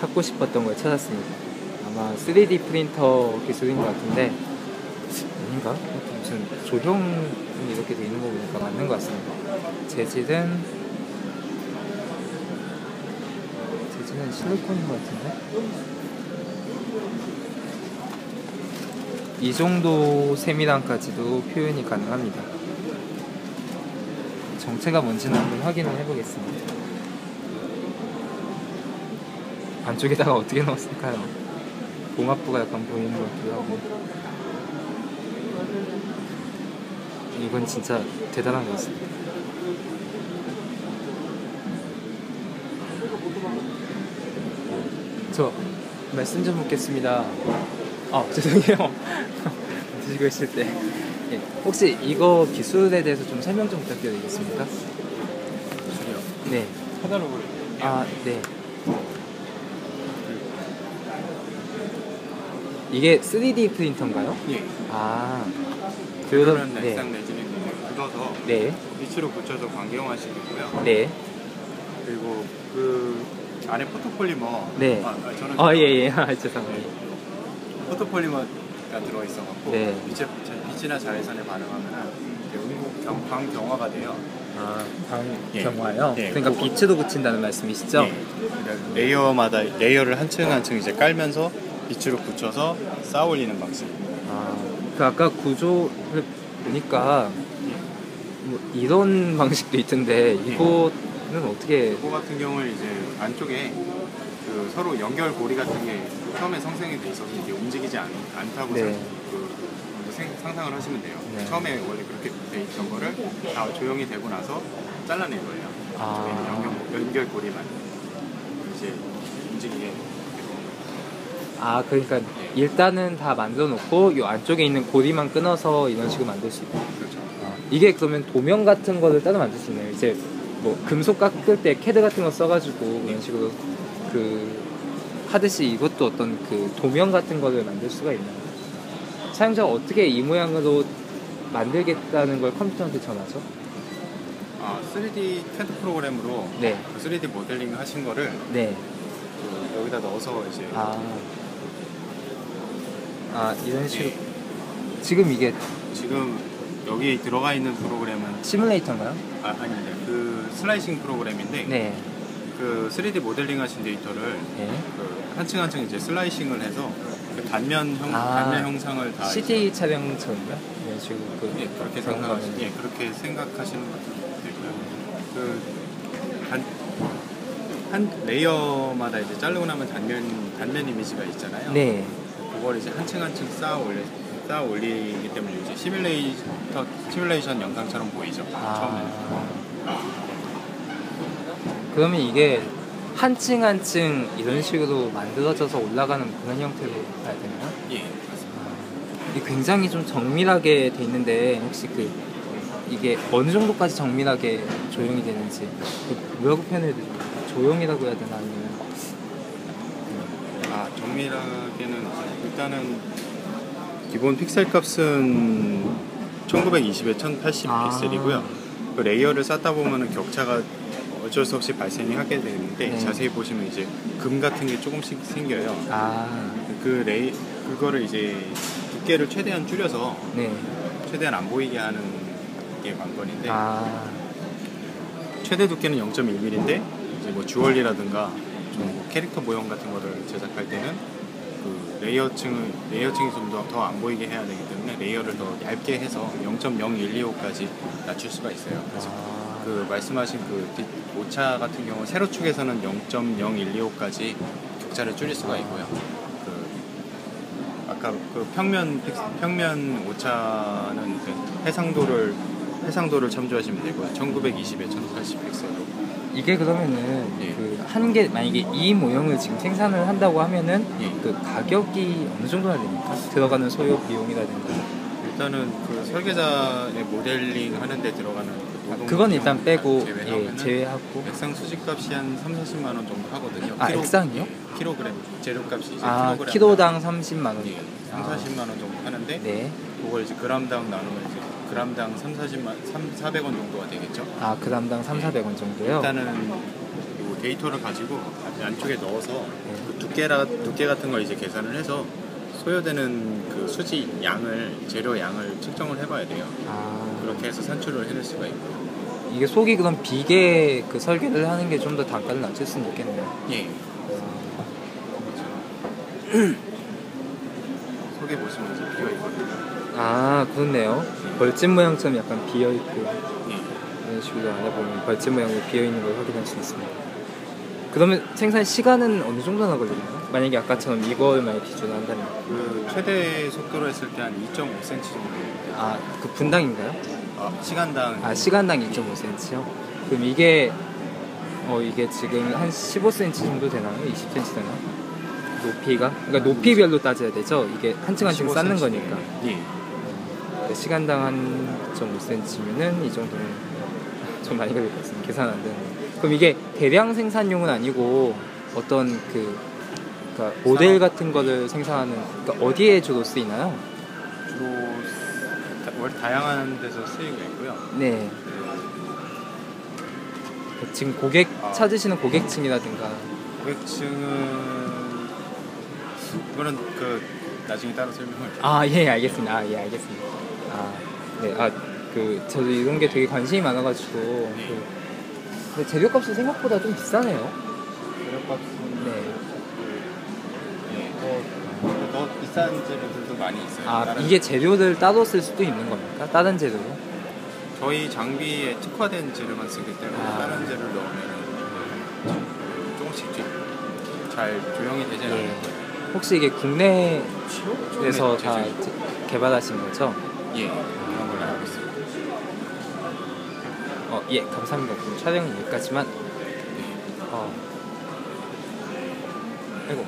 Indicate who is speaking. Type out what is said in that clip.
Speaker 1: 찾고 싶었던 걸 찾았습니다. 아마 3D 프린터 기술인 것 같은데 아닌가? 무슨 조형이 이렇게 돼 있는 거 보니까 맞는 것 같습니다. 재질은 재질은 실리콘인 것 같은데 이 정도 세밀함까지도 표현이 가능합니다. 정체가 뭔지는 한번 확인을 해보겠습니다. 안쪽에다가 어떻게 넣었을까요? 봉합부가 약간 보이는 것 같기도 하고 이건 진짜 대단한 것 같습니다. 저 말씀 좀 묻겠습니다. 아 죄송해요. 드시고 있을 때 예, 혹시 이거 기술에 대해서 좀 설명 좀 부탁드리겠습니까?
Speaker 2: 기술이요.
Speaker 1: 네.
Speaker 2: 카달로그를
Speaker 1: 아 네. 이게 3D 프린터인가요?
Speaker 2: 예.
Speaker 1: 아
Speaker 2: 그런
Speaker 1: 네.
Speaker 2: 날상 내지는 묻어서
Speaker 1: 네.
Speaker 2: 빛으로 붙여서 광경화시키고요.
Speaker 1: 네.
Speaker 2: 그리고 그 안에 포토폴리머.
Speaker 1: 네.
Speaker 2: 아, 아, 저는
Speaker 1: 아 예 예. 아, 죄송합니다.
Speaker 2: 포토폴리머가 들어있어갖고
Speaker 1: 네.
Speaker 2: 빛에, 빛이나 자외선에 반응하면 경, 광경화가 돼요.
Speaker 1: 아, 방
Speaker 2: 예.
Speaker 1: 경화요.
Speaker 2: 예.
Speaker 1: 그러니까 빛으로 붙인다는 말씀이시죠?
Speaker 2: 예. 그러니까 레이어마다 레이어를 한 층 한 층 이제 깔면서 빛으로 붙여서 쌓아 올리는 방식.
Speaker 1: 아, 그 아까 구조를 보니까 뭐 이런 방식도 있던데 이거는 어떻게
Speaker 2: 그거 같은 경우는 이제 안쪽에 그 서로 연결 고리 같은 게 처음에 성생이 돼 있어서 이게 움직이지 않, 않다고
Speaker 1: 네.
Speaker 2: 생- 그, 상상을 하시면 돼요.
Speaker 1: 네.
Speaker 2: 처음에 원래 그렇게 돼 있던 거를 다 조용히 되고 나서 잘라낸 거예요.
Speaker 1: 아.
Speaker 2: 안쪽에 있는 연결, 연결 고리만 이제 움직이게
Speaker 1: 아 그러니까 일단은 다 만들어 놓고 이 안쪽에 있는 고리만 끊어서 이런 식으로 만들 수 있고
Speaker 2: 그렇죠.
Speaker 1: 아, 이게 그러면 도면 같은 거를 따로 만들 수 있나요? 이제 뭐 금속 깎을 때 캐드 같은 거 써가지고 이런 식으로 그 하듯이 이것도 어떤 그 도면 같은 거를 만들 수가 있나요? 사용자가 어떻게 이 모양으로 만들겠다는 걸 컴퓨터한테 전하죠?
Speaker 2: 아, 3D CAD 프로그램으로
Speaker 1: 네,
Speaker 2: 그 3D 모델링 하신 거를
Speaker 1: 네.
Speaker 2: 그 여기다 넣어서 이제
Speaker 1: 아, 아 이런 식으로 지금 이게
Speaker 2: 지금 여기 들어가 있는 프로그램은
Speaker 1: 시뮬레이터인가요?
Speaker 2: 아, 아닙니다. 그 슬라이싱 프로그램인데
Speaker 1: 네,
Speaker 2: 그 3D 모델링 하신 데이터를
Speaker 1: 네.
Speaker 2: 그 한층 한층 이제 슬라이싱을 해서 그 단면 형
Speaker 1: 아,
Speaker 2: 단면 형상을 다
Speaker 1: CT 촬영처럼요? 이런 식으로 그
Speaker 2: 예, 그렇게
Speaker 1: 그런
Speaker 2: 생각하시
Speaker 1: 거는-
Speaker 2: 예, 그렇게 생각하시는 것도 되고요. 그한 한 레이어마다 이제 자르고 나면 단면 단면 이미지가 있잖아요.
Speaker 1: 네.
Speaker 2: 그걸 이제 한층 한층 쌓아 올리 쌓아 올리기 때문에 이제 시뮬레이터 시뮬레이션 영상처럼 보이죠.
Speaker 1: 아, 그러면 이게 한층 한층 이런 식으로 만들어져서 올라가는 그런 형태로 가야 되나요?
Speaker 2: 예, 맞습니다.
Speaker 1: 이게 굉장히 좀 정밀하게 돼 있는데 혹시 그 이게 어느 정도까지 정밀하게 조용이 되는지 그 표현해야 되죠? 조용이라고 해야 되나 아니면
Speaker 2: 아 정밀하게는 일단은 기본 픽셀 값은 1920에 1080
Speaker 1: 아.
Speaker 2: 픽셀이고요. 그 레이어를 쌓다 보면은 격차가 어쩔 수 없이 발생이 하게 되는데
Speaker 1: 네.
Speaker 2: 자세히 보시면 이제 금 같은 게 조금씩 생겨요.
Speaker 1: 아,
Speaker 2: 그 레이 그거를 이제 두께를 최대한 줄여서
Speaker 1: 네.
Speaker 2: 최대한 안 보이게 하는 게 관건인데
Speaker 1: 아,
Speaker 2: 최대 두께는 0.1mm인데 이제 뭐 주얼리라든가 좀 뭐 캐릭터 모형 같은 거를 제작할 때는 그 레이어층을 레이어층이 좀더더안 보이게 해야 되기 때문에 레이어를 더 얇게 해서 0.0125까지 낮출 수가 있어요. 그래서
Speaker 1: 아,
Speaker 2: 그 말씀하신 그 뒷- 오차 같은 경우 세로 축에서는 0.0125까지 격차를 줄일 수가 있고요. 그 아까 그 평면 픽- 평면 오차는 그 해상도를 해상도를 참조하시면 되고요. 1920에 1080 픽셀로
Speaker 1: 이게 그러면은
Speaker 2: 예.
Speaker 1: 그한 개 만약에 이 모형을 지금 생산을 한다고 하면은
Speaker 2: 예.
Speaker 1: 그 가격이 어느 정도나 됩니까? 들어가는 소요 비용이라든가
Speaker 2: 일단은 그 설계자의 모델링 하는데 들어가는 그 노동
Speaker 1: 그건 일단 빼고 예,
Speaker 2: 제외하면은
Speaker 1: 제외하고
Speaker 2: 액상 수집값이 한 3, 40만 원 정도 하거든요.
Speaker 1: 아, 액상이요?
Speaker 2: 예, 킬로그램 재료값이 이제
Speaker 1: 아
Speaker 2: 킬로그램
Speaker 1: 키로당 30만 원.
Speaker 2: 예, 3, 40만 원 정도 하는데
Speaker 1: 네.
Speaker 2: 그걸 이제 그람당 나누면 이제 그람당 3, 40만 3, 400원 정도가 되겠죠.
Speaker 1: 아 그람당 3, 400원 정도요.
Speaker 2: 일단은 요 데이터를 가지고 안쪽에 넣어서
Speaker 1: 네.
Speaker 2: 그 두께라 두께 같은 걸 이제 계산을 해서 소요되는 그 수지 양을 재료 양을 측정을 해봐야 돼요.
Speaker 1: 아
Speaker 2: 그렇게 해서 산출을 해낼 수가 있고요.
Speaker 1: 이게 속이 그럼 비계 그 설계를 하는 게 좀 더 단가를 낮출 수는 있겠네요.
Speaker 2: 예. 속에 보시면 이제 비어 있거든요.
Speaker 1: 아 그렇네요. 벌집 모양처럼 약간 비어 있고
Speaker 2: 예.
Speaker 1: 이런 식으로 안에 보면 벌집 모양으로 비어 있는 걸 확인할 수 있습니다. 그러면 생산 시간은 어느 정도나 걸리나요? 만약에 아까처럼 이걸 만약 기준으로 한다면
Speaker 2: 그 최대 속도로 했을 때 한 2.5cm 정도.
Speaker 1: 아그 분당인가요?
Speaker 2: 아, 시간당
Speaker 1: 아 시간당 2.5cm요? 그럼 이게 어 이게 지금 한 15cm 정도 되나요? 20cm 되나요? 높이가? 그러니까 높이별로 따져야 되죠? 이게 한 층 한 층 쌓는
Speaker 2: 15cm.
Speaker 1: 거니까
Speaker 2: 예.
Speaker 1: 네, 시간당 한 2.5cm면은 이 정도면 좀 많이 걸릴 것 같습니다. 계산 안 되는. 그럼 이게 대량 생산용은 아니고 어떤 그 그러니까 모델 같은 거를 생산하는 그러니까 어디에 주로 쓰이나요?
Speaker 2: 주로 다, 월- 다양한 데서 쓰이고 있고요.
Speaker 1: 네. 지금 고객
Speaker 2: 아.
Speaker 1: 찾으시는 고객층이라든가
Speaker 2: 고객층은 이거는 그 나중에 따로 설명을.
Speaker 1: 아 예 알겠습니다. 아 예 알겠습니다. 아 네. 아 그 저도 이런 게 되게 관심이 많아가지고
Speaker 2: 네.
Speaker 1: 그, 근데 재료값이 생각보다 좀 비싸네요.
Speaker 2: 재료값은
Speaker 1: 네.
Speaker 2: 예, 더, 더 비싼 재료들도 많이 있어요.
Speaker 1: 아
Speaker 2: 다른-
Speaker 1: 이게 재료를 따로 쓸 수도 있는 겁니까? 다른 재료로?
Speaker 2: 저희 장비에 특화된 재료만 쓰기 때문에
Speaker 1: 아.
Speaker 2: 다른 재료를 넣으면 조금씩 좀 잘 조형이 되지 않아요.
Speaker 1: 예. 혹시 이게 국내에서
Speaker 2: 네,
Speaker 1: 다
Speaker 2: 제-
Speaker 1: 개발하신 거죠?
Speaker 2: 예,
Speaker 1: 어, 예, 감사합니다. 그럼 촬영은 여기까지만.
Speaker 2: 네.
Speaker 1: 어. 아이고.